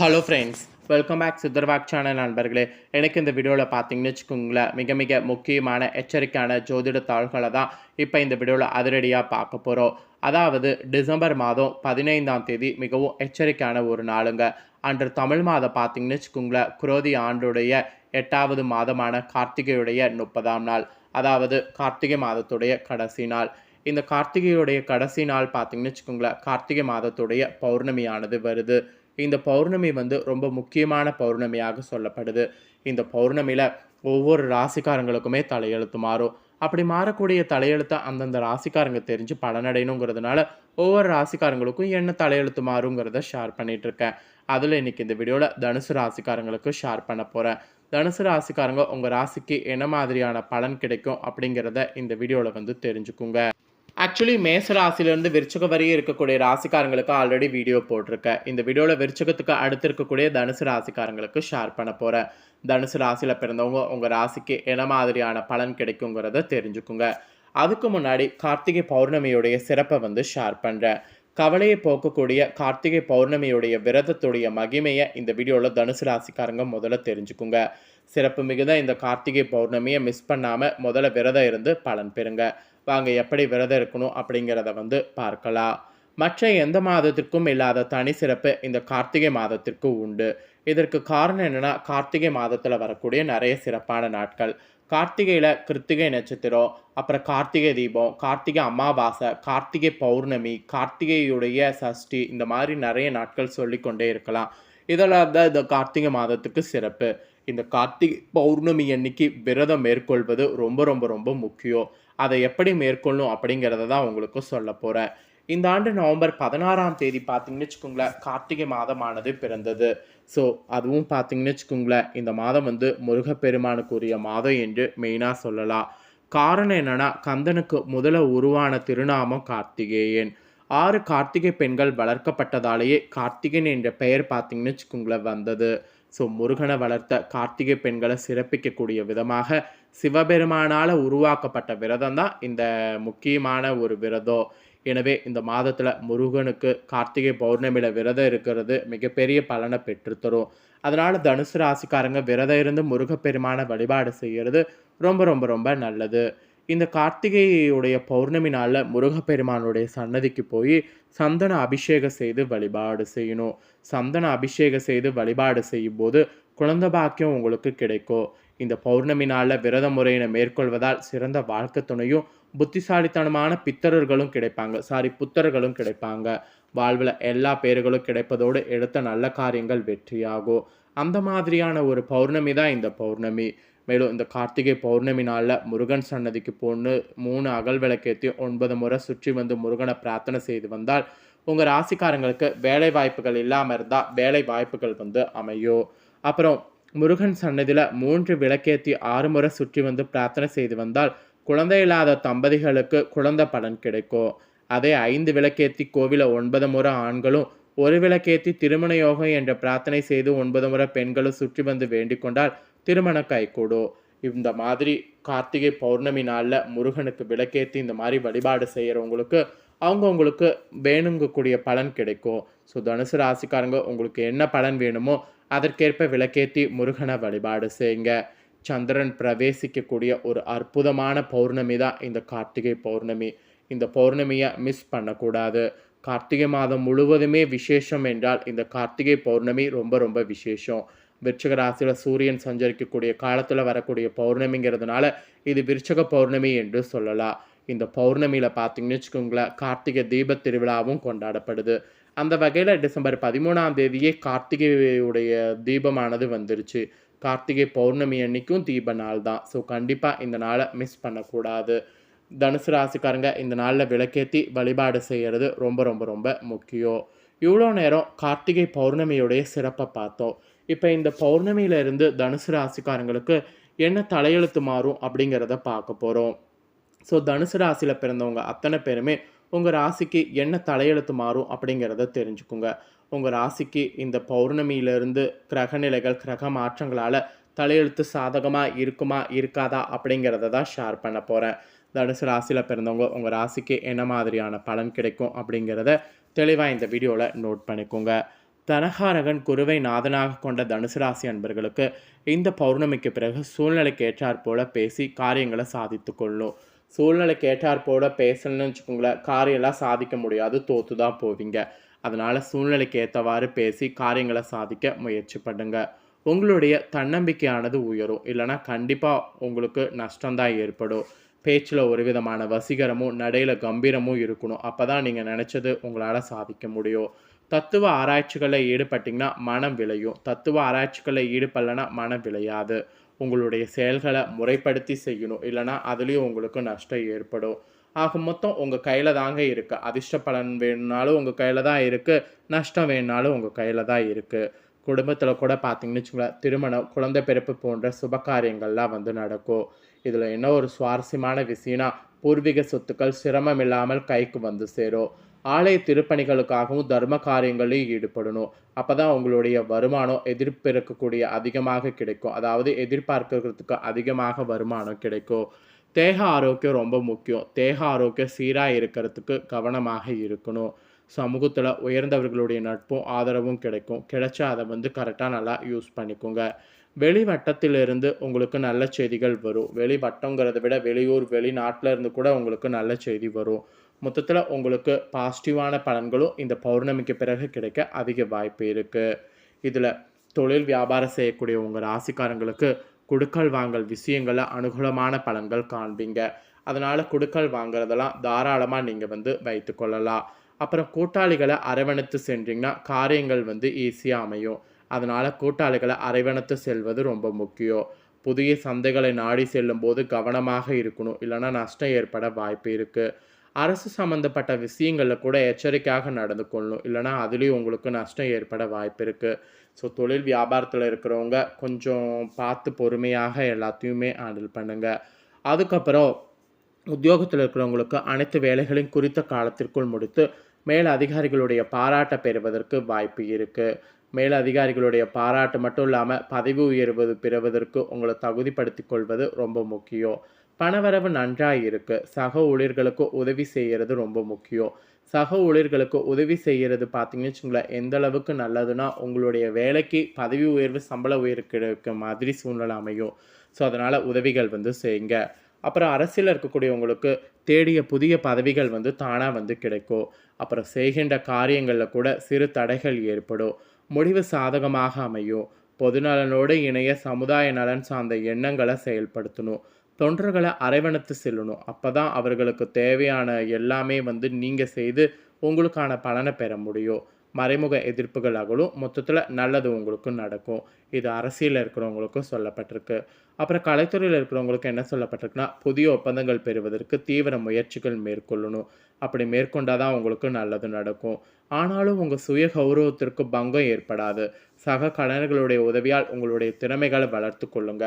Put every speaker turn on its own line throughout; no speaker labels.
Hello friends welcome back Sitharvak channel நண்பர்களே. எனக்கு இந்த வீடியோவில் பார்த்தீங்கன்னு வச்சுக்கோங்களேன் மிக மிக முக்கியமான எச்சரிக்கையான ஜோதிட தாள்களை தான் இப்போ இந்த வீடியோவில் அதிரடியாக பார்க்க போகிறோம் அதாவது டிசம்பர் மாதம் பதினைந்தாம் தேதி மிகவும் எச்சரிக்கையான ஒரு நாளுங்க. அன்று தமிழ் மாதம் பார்த்தீங்கன்னு வச்சுக்கோங்களேன் குரோதி ஆண்டுடைய எட்டாவது மாதமான கார்த்திகையுடைய முப்பதாம் நாள். அதாவது கார்த்திகை மாதத்துடைய கடைசி நாள். இந்த கார்த்திகையுடைய கடைசி நாள் பார்த்தீங்கன்னு வச்சுக்கோங்களேன் கார்த்திகை மாதத்துடைய பௌர்ணமியானது வருது. இந்த பௌர்ணமி வந்து ரொம்ப முக்கியமான பௌர்ணமியாக சொல்லப்படுது. இந்த பௌர்ணமியில் ஒவ்வொரு ராசிக்காரங்களுக்குமே தலையெழுத்து மாறும். அப்படி மாறக்கூடிய தலையெழுத்தை அந்தந்த ராசிக்காரங்க தெரிஞ்சு பலனடையணுங்கிறதுனால ஒவ்வொரு ராசிக்காரங்களுக்கும் என்ன தலையெழுத்து மாறுங்கிறத ஷேர் பண்ணிட்டு இருக்கேன் அதில் இன்றைக்கி இந்த வீடியோவில் தனுசு ராசிக்காரங்களுக்கு ஷேர் பண்ண போகிறேன் தனுசு ராசிக்காரங்க உங்கள் ராசிக்கு என்ன மாதிரியான பலன் கிடைக்கும் அப்படிங்கிறத இந்த வீடியோவில் வந்து தெரிஞ்சுக்குங்க. ஆக்சுவலி மேச ராசிலேருந்து விருச்சகம் வரையும் இருக்கக்கூடிய ராசிக்காரங்களுக்கு ஆல்ரெடி வீடியோ போட்டிருக்கேன். இந்த வீடியோவில் விருச்சகத்துக்கு அடுத்து இருக்கக்கூடிய தனுசு ராசிக்காரங்களுக்கு ஷேர் பண்ண போகிறேன் தனுசு ராசியில் பிறந்தவங்க உங்கள் ராசிக்கு என்ன மாதிரியான பலன் கிடைக்குங்கிறத தெரிஞ்சுக்குங்க. அதுக்கு முன்னாடி கார்த்திகை பௌர்ணமியுடைய சிறப்பை வந்து ஷேர் பண்ணுறேன் கவலையை போக்கக்கூடிய கார்த்திகை பௌர்ணமியுடைய விரதத்துடைய மகிமையை இந்த வீடியோவில் தனுசு ராசிக்காரங்க முதல்ல தெரிஞ்சுக்குங்க. சிறப்பு மிகுந்த இந்த கார்த்திகை பௌர்ணமியை மிஸ் பண்ணாமல் முதல்ல விரதம் இருந்து பலன் பெறுங்க. வாங்க எப்படி விரதம் இருக்கணும் அப்படிங்கிறத வந்து பார்க்கலாம். மற்ற எந்த மாதத்திற்கும் இல்லாத தனி சிறப்பு இந்த கார்த்திகை மாதத்திற்கு உண்டு. இதற்கு காரணம் என்னென்னா கார்த்திகை மாதத்தில் வரக்கூடிய நிறைய சிறப்பான நாட்கள். கார்த்திகையில் கிருத்திகை நட்சத்திரம் அப்புறம் கார்த்திகை தீபம் கார்த்திகை அமாவாசை கார்த்திகை பௌர்ணமி கார்த்திகையுடைய சஷ்டி இந்த மாதிரி நிறைய நாட்கள் சொல்லிக்கொண்டே இருக்கலாம். இதெல்லாம் தான் இந்த கார்த்திகை மாதத்துக்கு சிறப்பு. இந்த கார்த்திகை பௌர்ணமி அன்னைக்கு விரதம் மேற்கொள்வது ரொம்ப ரொம்ப ரொம்ப முக்கியம். அதை எப்படி மேற்கொள்ளணும் அப்படிங்கிறத தான் உங்களுக்கு சொல்ல போகிறேன் இந்த ஆண்டு நவம்பர் பதினாறாம் தேதி பார்த்தீங்கன்னு வச்சுக்கோங்களேன் கார்த்திகை மாதமானது பிறந்தது. ஸோ அதுவும் பார்த்தீங்கன்னு வச்சுக்கோங்களேன் இந்த மாதம் வந்து முருகப்பெருமானுக்குரிய மாதம் என்று மெயினாக சொல்லலாம். காரணம் என்னன்னா கந்தனுக்கு முதல்ல உருவான திருநாமம் கார்த்திகேயன். ஆறு கார்த்திகை பெண்கள் வளர்க்கப்பட்டதாலேயே கார்த்திகன் என்ற பெயர் பார்த்தீங்கன்னு வச்சுக்கோங்களேன் வந்தது. ஸோ முருகனை வளர்த்த கார்த்திகை பெண்களை சிறப்பிக்கக்கூடிய விதமாக சிவபெருமானால் உருவாக்கப்பட்ட விரதம் தான் இந்த முக்கியமான ஒரு விரதம். எனவே இந்த மாதத்தில் முருகனுக்கு கார்த்திகை பௌர்ணமியில் விரதம் இருக்கிறது மிகப்பெரிய பலனை பெற்றுத்தரும். அதனால் தனுசு ராசிக்காரங்க விரதம் இருந்து முருகப்பெருமான வழிபாடு செய்கிறது ரொம்ப ரொம்ப ரொம்ப நல்லது. இந்த கார்த்திகையுடைய பௌர்ணமி நாளில் முருகப்பெருமானுடைய சன்னதிக்கு போய் சந்தன அபிஷேகம் செய்து வழிபாடு செய்யணும். சந்தன அபிஷேகம் செய்து வழிபாடு செய்யும் போது குழந்த பாக்கியம் உங்களுக்கு கிடைக்கும். இந்த பௌர்ணமி நாளில் விரத முறையினை மேற்கொள்வதால் சிறந்த வாழ்க்கை துணையும் புத்திசாலித்தனமான பித்தரர்களும் கிடைப்பாங்க. சாரி புத்தர்களும் கிடைப்பாங்க. வாழ்வில் எல்லா பேர்களும் கிடைப்பதோடு எடுத்த நல்ல காரியங்கள் வெற்றியாகும். அந்த மாதிரியான ஒரு பௌர்ணமி தான் இந்த பௌர்ணமி. மேலும் இந்த கார்த்திகை பௌர்ணமி நாளில் முருகன் சன்னதிக்கு போன்னு மூணு அகல் விளக்கேற்றி ஒன்பது முறை சுற்றி வந்து முருகனை பிரார்த்தனை செய்து வந்தால் உங்கள் ராசிக்காரங்களுக்கு வேலை வாய்ப்புகள் இல்லாமல் இருந்தால் வேலை வாய்ப்புகள் வந்து அமையும் அப்புறம் முருகன் சன்னதியில் மூன்று விளக்கேற்றி ஆறு முறை சுற்றி வந்து பிரார்த்தனை செய்து வந்தால் குழந்தை இல்லாத தம்பதிகளுக்கு குழந்தை பலன் கிடைக்கும். அதே ஐந்து விளக்கேற்றி கோவிலை ஒன்பது முறை ஆண்களும் ஒரு விளக்கேற்றி திருமண யோகம் என்ற பிரார்த்தனை செய்து ஒன்பது முறை பெண்களும் சுற்றி வந்து வேண்டிக் கொண்டால் திருமணம் கைகூடும். இந்த மாதிரி கார்த்திகை பௌர்ணமி நாளில் முருகனுக்கு விளக்கேற்றி இந்த மாதிரி வழிபாடு செய்கிறவங்களுக்கு அவங்கவுங்களுக்கு வேணுங்கக்கூடிய பலன் கிடைக்கும். ஸோ தனுசு ராசிக்காரங்க உங்களுக்கு என்ன பலன் வேணுமோ அதற்கேற்ப விளக்கேற்றி முருகனை வழிபாடு செய்யுங்க. சந்திரன் பிரவேசிக்கக்கூடிய ஒரு அற்புதமான பௌர்ணமி தான் இந்த கார்த்திகை பௌர்ணமி. இந்த பௌர்ணமியை மிஸ் பண்ணக்கூடாது. கார்த்திகை மாதம் முழுவதுமே விசேஷம் என்றால் இந்த கார்த்திகை பௌர்ணமி ரொம்ப ரொம்ப விசேஷம். விருச்சக ராசியில் சூரியன் சஞ்சரிக்கக்கூடிய காலத்தில் வரக்கூடிய பௌர்ணமிங்கிறதுனால இது விருச்சக பௌர்ணமி என்று சொல்லலாம். இந்த பௌர்ணமியில் பார்த்தீங்கன்னு வச்சுக்கோங்களேன் கார்த்திகை தீப திருவிழாவும் கொண்டாடப்படுது. அந்த வகையில் டிசம்பர் பதிமூணாம் தேதியே கார்த்திகையுடைய தீபமானது வந்துருச்சு. கார்த்திகை பௌர்ணமி அன்னைக்கும் தீப நாள் தான் ஸோ கண்டிப்பாக இந்த நாளை மிஸ் பண்ணக்கூடாது. தனுசு ராசிக்காரங்க இந்த நாளில் விளக்கேற்றி வழிபாடு செய்கிறது ரொம்ப ரொம்ப ரொம்ப முக்கியம். இவ்வளோ நேரம் கார்த்திகை பௌர்ணமியுடைய சிறப்பை பார்த்தோம். இப்போ இந்த பௌர்ணமியிலிருந்து தனுசு ராசிக்காரங்களுக்கு என்ன தலையெழுத்து மாறும் அப்படிங்கிறத பார்க்க போகிறோம் ஸோ தனுசு ராசியில் பிறந்தவங்க அத்தனை பேருமே உங்கள் ராசிக்கு என்ன தலையெழுத்து மாறும் அப்படிங்கிறத தெரிஞ்சுக்குங்க. உங்கள் ராசிக்கு இந்த பௌர்ணமியிலிருந்து கிரகநிலைகள் கிரக மாற்றங்களால் தலையெழுத்து சாதகமாக இருக்குமா இருக்காதா அப்படிங்கிறத தான் ஷேர் பண்ண போகிறேன் தனுசு ராசியில் பிறந்தவங்க உங்கள் ராசிக்கு என்ன மாதிரியான பலன் கிடைக்கும் அப்படிங்கிறத தெளிவாக இந்த வீடியோவில் நோட் பண்ணிக்கோங்க. தனகாரகன் குருவை நாதனாக கொண்ட தனுசு ராசி அன்பர்களுக்கு இந்த பௌர்ணமிக்கு பிறகு சூழ்நிலைக்கு ஏற்றாற் போல பேசி காரியங்களை சாதித்து கொள்ளும். சூழ்நிலைக்கு ஏற்றாற் போல பேசணும்னு வச்சுக்கோங்களேன் காரியம்லாம் சாதிக்க முடியாது தோத்து தான் போவீங்க. அதனால் சூழ்நிலைக்கு ஏற்றவாறு பேசி காரியங்களை சாதிக்க முயற்சி பண்ணுங்க. உங்களுடைய தன்னம்பிக்கையானது உயரும். இல்லைனா கண்டிப்பாக உங்களுக்கு நஷ்டம்தான் ஏற்படும். பேச்சில் ஒரு விதமான வசீகரமும் நடையில் கம்பீரமும் இருக்கணும். அப்போ தான் நீங்கள் நினச்சது உங்களால் சாதிக்க முடியும். தத்துவ ஆராய்ச்சிகளில் ஈடுபட்டிங்கன்னா மனம் விளையும். தத்துவ ஆராய்ச்சிகளில் ஈடுபடலைன்னா மனம் விளையாது. உங்களுடைய செயல்களை முறைப்படுத்தி செய்யணும். இல்லைனா அதுலேயும் உங்களுக்கு நஷ்டம் ஏற்படும். ஆக மொத்தம் உங்கள் கையில் தாங்க இருக்குது அதிர்ஷ்ட பலன் வேணுனாலும் உங்கள் கையில் தான் இருக்குது நஷ்டம் வேணுனாலும் உங்கள் கையில் தான் இருக்குது குடும்பத்தில் கூட பார்த்தீங்கன்னு வச்சுங்களேன் திருமணம் குழந்தை பிறப்பு போன்ற சுப காரியங்கள்லாம் வந்து நடக்கும். இதில் என்ன ஒரு சுவாரஸ்யமான விஷயம்னா பூர்வீக சொத்துக்கள் சிரமம் இல்லாமல் கைக்கு வந்து சேரும். ஆலய திருப்பணிகளுக்காகவும் தர்ம காரியங்களையும் ஈடுபடணும். அப்போ தான் உங்களுடைய வருமானம் எதிர்ப்பிருக்கக்கூடிய அதிகமாக கிடைக்கும். அதாவது எதிர்பார்க்கறதுக்கு அதிகமாக வருமானம் கிடைக்கும். தேக ஆரோக்கியம் ரொம்ப முக்கியம். தேக ஆரோக்கியம் சீராக இருக்கிறதுக்கு கவனமாக இருக்கணும். சமூகத்தில் உயர்ந்தவர்களுடைய நட்பும் ஆதரவும் கிடைக்கும். கிடைச்சா அதை வந்து கரெக்டாக நல்லா யூஸ் பண்ணிக்கோங்க. வெளிவட்டத்திலிருந்து உங்களுக்கு நல்ல செய்திகள் வரும். வெளிவட்டங்கிறத விட வெளியூர் வெளிநாட்டில் இருந்து கூட உங்களுக்கு நல்ல செய்தி வரும். மொத்தத்தில் உங்களுக்கு பாசிட்டிவான பலன்களும் இந்த பௌர்ணமிக்கு பிறகு கிடைக்க அதிக வாய்ப்பு இருக்குது இதில் தொழில் வியாபாரம் செய்யக்கூடிய உங்கள் ராசிக்காரங்களுக்கு குடுக்கல் வாங்கல் விஷயங்களில் அனுகூலமான பலன்கள் காண்பீங்க. அதனால் குடுக்கல் வாங்குறதெல்லாம் தாராளமாக நீங்கள் வந்து வைத்து கொள்ளலாம். அப்புறம் கூட்டாளிகளை அரவணைத்து சென்றீங்கன்னா காரியங்கள் வந்து ஈஸியாக அமையும். அதனால் கூட்டாளிகளை அரவணைத்து செல்வது ரொம்ப முக்கியம். புதிய சந்தைகளை நாடி செல்லும் போது கவனமாக இருக்கணும். இல்லைன்னா நஷ்டம் ஏற்பட வாய்ப்பு இருக்குது அரசு சம்மந்தப்பட்ட விஷயங்களில் கூட எச்சரிக்கையாக நடந்து கொள்ளணும். இல்லைனா அதுலேயும் உங்களுக்கு நஷ்டம் ஏற்பட வாய்ப்பு இருக்குது ஸோ தொழில் வியாபாரத்தில் இருக்கிறவங்க கொஞ்சம் பார்த்து பொறுமையாக எல்லாத்தையுமே ஹேண்டில் பண்ணுங்கள் அதுக்கப்புறம் உத்தியோகத்தில் இருக்கிறவங்களுக்கு அனைத்து வேலைகளையும் குறித்த காலத்திற்குள் முடித்து மேல் அதிகாரிகளுடைய பாராட்டை பெறுவதற்கு வாய்ப்பு இருக்குது மேல் அதிகாரிகளுடைய பாராட்டு மட்டும் இல்லாமல் பதவி உயர்வது பெறுவதற்கு உங்களை தகுதிப்படுத்தி கொள்வது ரொம்ப முக்கியம். பணவரவு நன்றாக இருக்குது சக ஊழியர்களுக்கு உதவி செய்கிறது ரொம்ப முக்கியம். சக ஊழியர்களுக்கு உதவி செய்கிறது பார்த்தீங்கன்னு வச்சுங்களேன் எந்த அளவுக்கு நல்லதுன்னா உங்களுடைய வேலைக்கு பதவி உயர்வு சம்பள உயர்வு கிடைக்க மாதிரி சூழ்நிலை அமையும். ஸோ அதனால் உதவிகள் வந்து செய்யுங்க. அப்புறம் அரசியலில் இருக்கக்கூடியவங்களுக்கு தேடிய புதிய பதவிகள் வந்து தானாக வந்து கிடைக்கும். அப்புறம் செய்கின்ற காரியங்களில் கூட சிறு தடைகள் ஏற்படும். முடிவு சாதகமாக அமையும். பொதுநலனோடு இணைய சமுதாய நலன் சார்ந்த எண்ணங்களை செயல்படுத்தணும். தொண்டர்களை அரவணைத்து செல்லணும். அப்போ தான் அவர்களுக்கு தேவையான எல்லாமே வந்து நீங்கள் செய்து உங்களுக்கான பலனை பெற முடியும். மறைமுக எதிர்ப்புகள் அகலும் மொத்தத்தில் நல்லது உங்களுக்கு நடக்கும். இது அரசியலில் இருக்கிறவங்களுக்கும் சொல்லப்பட்டிருக்கு. அப்புறம் கலைத்துறையில் இருக்கிறவங்களுக்கு என்ன சொல்லப்பட்டிருக்குன்னா புதிய ஒப்பந்தங்கள் பெறுவதற்கு தீவிர முயற்சிகள் மேற்கொள்ளணும். அப்படி மேற்கொண்டால் தான் உங்களுக்கு நல்லது நடக்கும். ஆனாலும் உங்கள் சுய கௌரவத்திற்கு பங்கம் ஏற்படாது. சக கலைஞர்களுடைய உதவியால் உங்களுடைய திறமைகளை வளர்த்து கொள்ளுங்க.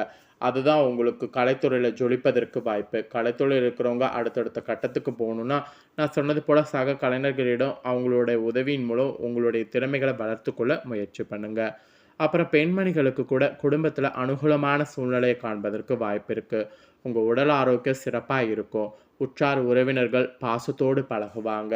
அதுதான் உங்களுக்கு கலைத்துறையில் ஜொலிப்பதற்கு வாய்ப்பு. கலைத்துறையில் இருக்கிறவங்க அடுத்தடுத்த கட்டத்துக்கு போகணுன்னா நான் சொன்னது போல் சக கலைஞர்களிடம் அவங்களுடைய உதவியின் மூலம் உங்களுடைய திறமைகளை வளர்த்து கொள்ள முயற்சி பண்ணுங்கள் அப்புறம் பெண்மணிகளுக்கு கூட குடும்பத்தில் அனுகூலமான சூழ்நிலையை காண்பதற்கு வாய்ப்பு இருக்குது உங்கள் உடல் ஆரோக்கியம் சிறப்பாக இருக்கும். உற்றார் உறவினர்கள் பாசத்தோடு பழகுவாங்க.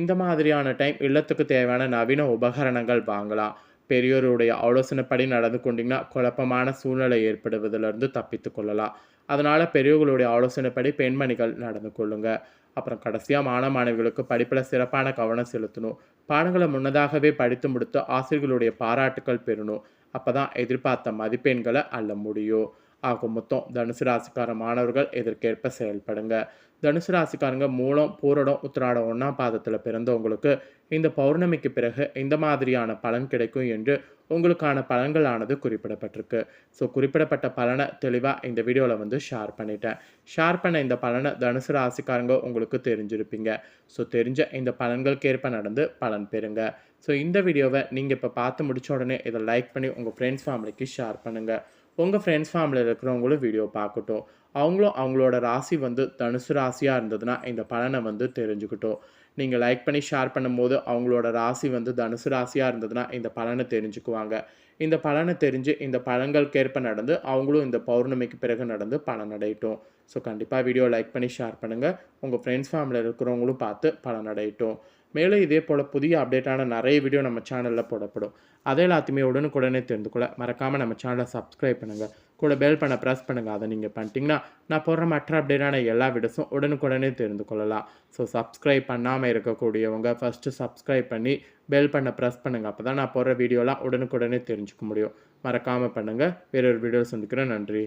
இந்த மாதிரியான டைம் இல்லத்துக்கு தேவையான நவீன உபகரணங்கள் வாங்கலாம். பெரியோருடைய ஆலோசனைப்படி நடந்து கொண்டிங்கன்னா குழப்பமான சூழ்நிலை ஏற்படுவதிலிருந்து தப்பித்து கொள்ளலாம். அதனால் பெரியவர்களுடைய ஆலோசனைப்படி பெண்மணிகள் நடந்து கொள்ளுங்க. அப்புறம் கடைசியாக மாணவ மாணவிகளுக்கு படிப்பில் சிறப்பான கவனம் செலுத்தணும். பாடங்களை முன்னதாகவே படித்து முடித்து ஆசிரியர்களுடைய பாராட்டுக்கள் பெறணும். அப்போ தான் எதிர்பார்த்த மதிப்பெண்களை அள்ள முடியும். ஆக மொத்தம் தனுசு ராசிக்கார மாணவர்கள் இதற்கேற்ப செயல்படுங்க. தனுசு ராசிக்காரங்க மூலம் பூரடம் உத்திராடம் ஒன்றாம் பாதத்தில் பிறந்தவங்களுக்கு இந்த பௌர்ணமிக்கு பிறகு இந்த மாதிரியான பலன் கிடைக்கும் என்று உங்களுக்கான பலன்களானது குறிப்பிடப்பட்டிருக்கு. ஸோ குறிப்பிடப்பட்ட பலனை தெளிவாக இந்த வீடியோவில் வந்து ஷேர் பண்ணிட்டேன். ஷேர் பண்ண இந்த பலனை தனுசு ராசிக்காரங்க உங்களுக்கு தெரிஞ்சிருப்பீங்க. ஸோ தெரிஞ்ச இந்த பலன்களுக்கேற்ப நடந்து பலன் பெறுங்க. ஸோ இந்த வீடியோவை நீங்கள் இப்போ பார்த்து முடித்த உடனே இதை லைக் பண்ணி உங்கள் ஃப்ரெண்ட்ஸ் ஃபேமிலிக்கு ஷேர் பண்ணுங்கள் உங்கள் ஃப்ரெண்ட்ஸ் ஃபேமிலியில் இருக்கிறவங்களும் வீடியோ பார்க்கட்டும். அவங்களும் அவங்களோட ராசி வந்து தனுசு ராசியாக இருந்ததுன்னா இந்த பலனை வந்து தெரிஞ்சுக்கிட்டோம். நீங்கள் லைக் பண்ணி ஷேர் பண்ணும்போது அவங்களோட ராசி வந்து தனுசு ராசியாக இருந்ததுன்னா இந்த பலனை தெரிஞ்சுக்குவாங்க. இந்த பலனை தெரிஞ்சு இந்த பலன்களுக்கேற்ப நடந்து அவங்களும் இந்த பௌர்ணமிக்கு பிறகு நடந்து பலன் அடையட்டும் ஸோ கண்டிப்பாக வீடியோ லைக் பண்ணி ஷேர் பண்ணுங்கள் உங்கள் ஃப்ரெண்ட்ஸ் ஃபேமிலியில் இருக்கிறவங்களும் பார்த்து பலன் அடையட்டும் மேலும் இதே போல் புதிய அப்டேட்டான நிறைய வீடியோ நம்ம சேனலில் போடப்படும். அதை எல்லாத்தையுமே உடனுக்குடனே தெரிந்து கொள்ள மறக்காமல் நம்ம சேனலை சப்ஸ்கிரைப் பண்ணுங்கள் கூட பெல் பண்ண ப்ரெஸ் பண்ணுங்கள் அதை நீங்கள் பண்ணிட்டீங்கன்னா நான் போடுற மற்ற அப்டேட்டான எல்லா வீடியோஸும் உடனுக்குடனே தெரிந்து கொள்ளலாம். ஸோ சப்ஸ்கிரைப் பண்ணாமல் இருக்கக்கூடியவங்க ஃபஸ்ட்டு சப்ஸ்கிரைப் பண்ணி பெல் பண்ண ப்ரெஸ் பண்ணுங்கள் அப்போ தான் நான் போடுற வீடியோலாம் உடனுக்குடனே தெரிஞ்சுக்க முடியும். மறக்காமல் பண்ணுங்கள் வேறொரு வீடியோ சந்திக்கிறேன். நன்றி.